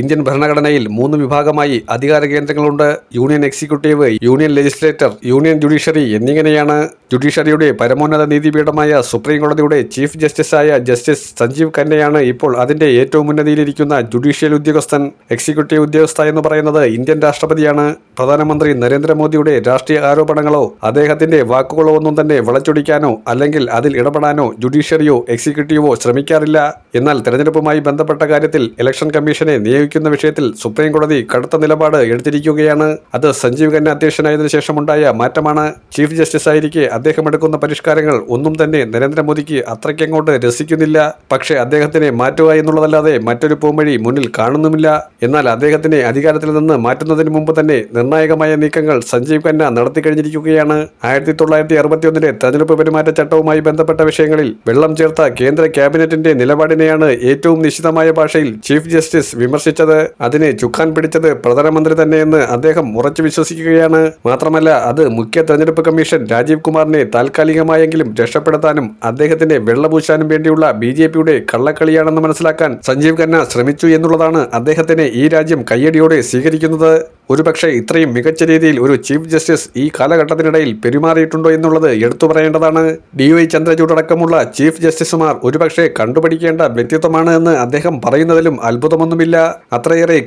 Indian ഭരണഘടനയിൽ മൂന്ന് വിഭാഗമായി അധികാര കേന്ദ്രങ്ങളുണ്ട്. Union executive union legislator union judiciary എന്നിങ്ങനെയാണ് ജുഡീഷ്യറിയുടെ പരമോന്നത നീതിപീഠമായ സുപ്രീം കോടതിയുടെ ചീഫ് ജസ്റ്റിസായ ജസ്റ്റിസ് സഞ്ജീവ് ഖന്നയാണ് ഇപ്പോൾ അതിന്റെ ഏറ്റവും ഉന്നതിയിലിരിക്കുന്ന ജുഡീഷ്യൽ ഉദ്യോഗസ്ഥൻ എക്സിക്യൂട്ടീവ് ഉദ്യോഗസ്ഥ എന്ന് പറയുന്നത് ഇന്ത്യൻ രാഷ്ട്രപതിയാണ്. പ്രധാനമന്ത്രി നരേന്ദ്രമോദിയുടെ രാഷ്ട്രീയ ആരോപണങ്ങളോ അദ്ദേഹത്തിന്റെ വാക്കുകളോ ഒന്നും തന്നെ വളച്ചൊടിക്കാനോ അല്ലെങ്കിൽ അതിൽ ഇടപെടാനോ ജുഡീഷ്യറിയോ എക്സിക്യൂട്ടീവോ ശ്രമിക്കാറില്ല. എന്നാൽ തെരഞ്ഞെടുപ്പുമായി ബന്ധപ്പെട്ട കാര്യത്തിൽ ഇലക്ഷൻ കമ്മീഷനെ നിയോഗിക്കുന്ന വിഷയത്തിൽ സുപ്രീം കോടതി കടുത്ത നിലപാട് എടുത്തിരിക്കുകയാണ്. അത് സഞ്ജീവ് ഖന്ന അധ്യക്ഷനായതിനു ശേഷമുണ്ടായ മാറ്റമാണ്. ചീഫ് ജസ്റ്റിസ് ആയിരിക്കെ അദ്ദേഹം എടുക്കുന്ന പരിഷ്കാരങ്ങൾ ഒന്നും തന്നെ നരേന്ദ്രമോദിക്ക് അത്രയ്ക്കങ്ങോട്ട് രസിക്കുന്നില്ല. പക്ഷേ അദ്ദേഹത്തിനെ മാറ്റുക എന്നുള്ളതല്ലാതെ മറ്റൊരു പോംവഴി മുന്നിൽ കാണുന്നുമില്ല. എന്നാൽ അദ്ദേഹത്തിനെ അധികാരത്തിൽ നിന്ന് മാറ്റുന്നതിന് മുമ്പ് തന്നെ നിർണായകമായ നീക്കങ്ങൾ സഞ്ജീവ് ഖന്ന നടത്തി കഴിഞ്ഞിരിക്കുകയാണ്. ആയിരത്തി തൊള്ളായിരത്തി അറുപത്തിയൊന്നിലെ തെരഞ്ഞെടുപ്പ് പെരുമാറ്റച്ചട്ടവുമായി ബന്ധപ്പെട്ട വിഷയങ്ങളിൽ വെള്ളം ചേർത്ത കേന്ദ്ര ക്യാബിനറ്റിന്റെ നിലപാടിനെയാണ് ഏറ്റവും നിശ്ചിതമായ ഭാഷയിൽ ചീഫ് ജസ്റ്റിസ് വിമർശിച്ചത്. അതിനെ ചുക്കാൻ പിടിച്ചത് പ്രധാനമന്ത്രി തന്നെയെന്ന് അദ്ദേഹം ഉറച്ചു വിശ്വസിക്കുകയാണ്. മാത്രമല്ല അത് മുഖ്യ തെരഞ്ഞെടുപ്പ് കമ്മീഷൻ രാജീവ് കുമാറിനെ താൽക്കാലികമായെങ്കിലും രക്ഷപ്പെടുത്താനും അദ്ദേഹത്തിന്റെ വെള്ളപൂശാനും വേണ്ടിയുള്ള ബി ജെ പിയുടെ കള്ളക്കളിയാണെന്ന് മനസ്സിലാക്കാൻ സഞ്ജീവ് ഖന്ന ശ്രമിച്ചു എന്നുള്ളതാണ് അദ്ദേഹത്തിനെ ഈ രാജ്യം കയ്യടിയോടെ സ്വീകരിക്കുന്നത്. ഒരുപക്ഷെ ഇത്രയും മികച്ച രീതിയിൽ ഒരു ചീഫ് ജസ്റ്റിസ് ഈ കാലഘട്ടത്തിനിടയിൽ പെരുമാറിയിട്ടുണ്ടോ എന്നുള്ളത് എടുത്തു പറയേണ്ടതാണ്. ഡി വൈ ചന്ദ്രചൂഡ് അടക്കമുള്ള ചീഫ് ജസ്റ്റിസുമാർ ഒരുപക്ഷെ കണ്ടുപഠിക്കേണ്ട വ്യക്തിത്വമാണ് എന്ന് അദ്ദേഹം പറയുന്നതിലും അത്ഭുതമൊന്നുമില്ല. അത്രയേറെ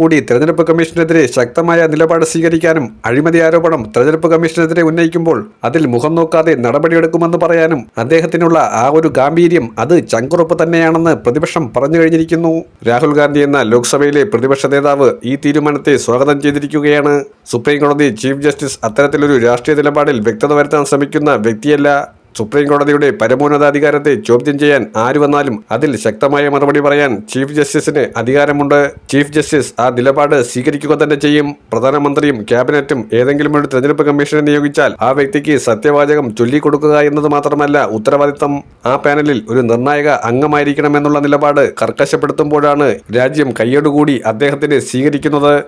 കൂടി തെരഞ്ഞെടുപ്പ് കമ്മീഷനെതിരെ ശക്തമായ നിലപാട് സ്വീകരിക്കാനും അഴിമതി ആരോപണം തെരഞ്ഞെടുപ്പ് കമ്മീഷനെതിരെ ഉന്നയിക്കുമ്പോൾ അതിൽ മുഖം നോക്കാതെ നടപടിയെടുക്കുമെന്ന് പറയാനും അദ്ദേഹത്തിനുള്ള ആ ഒരു ഗാംഭീര്യം അത് ചങ്കുറപ്പ് തന്നെയാണെന്ന് പ്രതിപക്ഷം പറഞ്ഞു കഴിഞ്ഞിരിക്കുന്നു. രാഹുൽ ഗാന്ധി എന്ന ലോക്സഭയിലെ പ്രതിപക്ഷ നേതാവ് ഈ തീരുമാനത്തെ സ്വാഗതം ചെയ്തിരിക്കുകയാണ്. സുപ്രീം കോടതി ചീഫ് ജസ്റ്റിസ് അത്തരത്തിലൊരു രാഷ്ട്രീയ നിലപാടിൽ വ്യക്തത വരുത്താൻ ശ്രമിക്കുന്ന വ്യക്തിയല്ല. സുപ്രീം കോടതിയുടെ പരമോന്നതാധികാരത്തെ ചോദ്യം ചെയ്യാൻ ആര് വന്നാലും അതിൽ ശക്തമായ മറുപടി പറയാൻ ചീഫ് ജസ്റ്റിസിന് അധികാരമുണ്ട്. ചീഫ് ജസ്റ്റിസ് ആ നിലപാട് സ്വീകരിക്കുക തന്നെ ചെയ്യും. പ്രധാനമന്ത്രിയും ക്യാബിനറ്റും ഏതെങ്കിലും ഒരു തെരഞ്ഞെടുപ്പ് കമ്മീഷനെ നിയോഗിച്ചാൽ ആ വ്യക്തിക്ക് സത്യവാചകം ചൊല്ലിക്കൊടുക്കുക എന്നത് മാത്രമല്ല ഉത്തരവാദിത്തം. ആ പാനലിൽ ഒരു നിർണായക അംഗമായിരിക്കണമെന്നുള്ള നിലപാട് കർക്കശപ്പെടുത്തുമ്പോഴാണ് രാജ്യം കൈയോടുകൂടി അദ്ദേഹത്തിന് സ്വീകരിക്കുന്നത്.